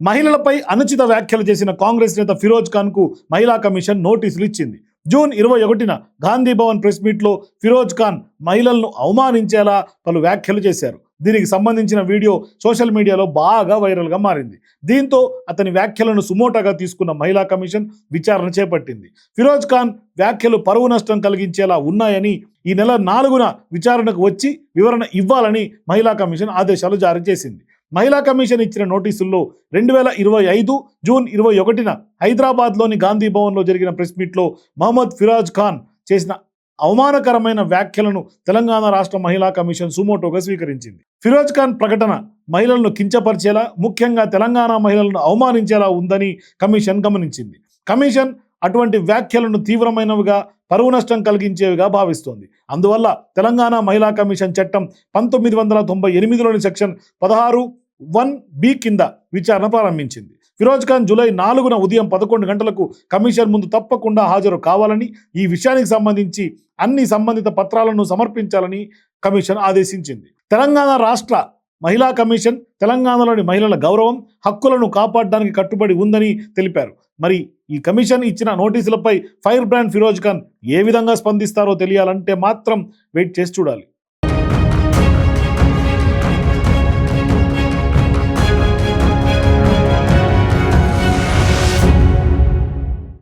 మహిళలపై అనుచిత వ్యాఖ్యలు చేసిన కాంగ్రెస్ నేత ఫిరోజ్ ఖాన్కు మహిళా కమిషన్ నోటీసులు ఇచ్చింది. జూన్ ఇరవై ఒకటిన గాంధీ భవన్ ప్రెస్ మీట్లో ఫిరోజ్ ఖాన్ మహిళలను అవమానించేలా పలు వ్యాఖ్యలు చేశారు. దీనికి సంబంధించిన వీడియో సోషల్ మీడియాలో బాగా వైరల్గా మారింది. దీంతో అతని వ్యాఖ్యలను సుమోటాగా తీసుకున్న మహిళా కమిషన్ విచారణ చేపట్టింది. ఫిరోజ్ ఖాన్ వ్యాఖ్యలు పరువు నష్టం కలిగించేలా ఉన్నాయని ఈ నెల నాలుగున విచారణకు వచ్చి వివరణ ఇవ్వాలని మహిళా కమిషన్ ఆదేశాలు జారీ చేసింది. మహిళా కమిషన్ ఇచ్చిన నోటీసుల్లో రెండు వేల ఇరవై ఐదు జూన్ ఇరవై ఒకటిన హైదరాబాద్లోని గాంధీ భవన్లో జరిగిన ప్రెస్ మీట్లో మహమ్మద్ ఫిరాజ్ ఖాన్ చేసిన అవమానకరమైన వ్యాఖ్యలను తెలంగాణ రాష్ట్ర మహిళా కమిషన్ సుమోటోగా స్వీకరించింది. ఫిరోజ్ ఖాన్ ప్రకటన మహిళలను కించపరిచేలా ముఖ్యంగా తెలంగాణ మహిళలను అవమానించేలా ఉందని కమిషన్ గమనించింది. కమిషన్ అటువంటి వ్యాఖ్యలను తీవ్రమైనవిగా పరువు నష్టం కలిగించేవిగా భావిస్తోంది. అందువల్ల తెలంగాణ మహిళా కమిషన్ చట్టం పంతొమ్మిది వందల తొంభై ఎనిమిదిలోని సెక్షన్ పదహారు వన్ బి కింద విచారణ ప్రారంభించింది. ఫిరోజ్ ఖాన్ జూలై నాలుగున ఉదయం పదకొండు గంటలకు కమిషన్ ముందు తప్పకుండా హాజరు కావాలని ఈ విషయానికి సంబంధించి అన్ని సంబంధిత పత్రాలను సమర్పించాలని కమిషన్ ఆదేశించింది. తెలంగాణ రాష్ట్ర మహిళా కమిషన్ తెలంగాణలోని మహిళల గౌరవం హక్కులను కాపాడడానికి కట్టుబడి ఉందని తెలిపారు. మరి ఈ కమిషన్ ఇచ్చిన నోటీసులపై ఫైర్ బ్రాండ్ ఫిరోజ్ ఖాన్ ఏ విధంగా స్పందిస్తారో తెలియాలంటే మాత్రం వెయిట్ చేసి చూడాలి.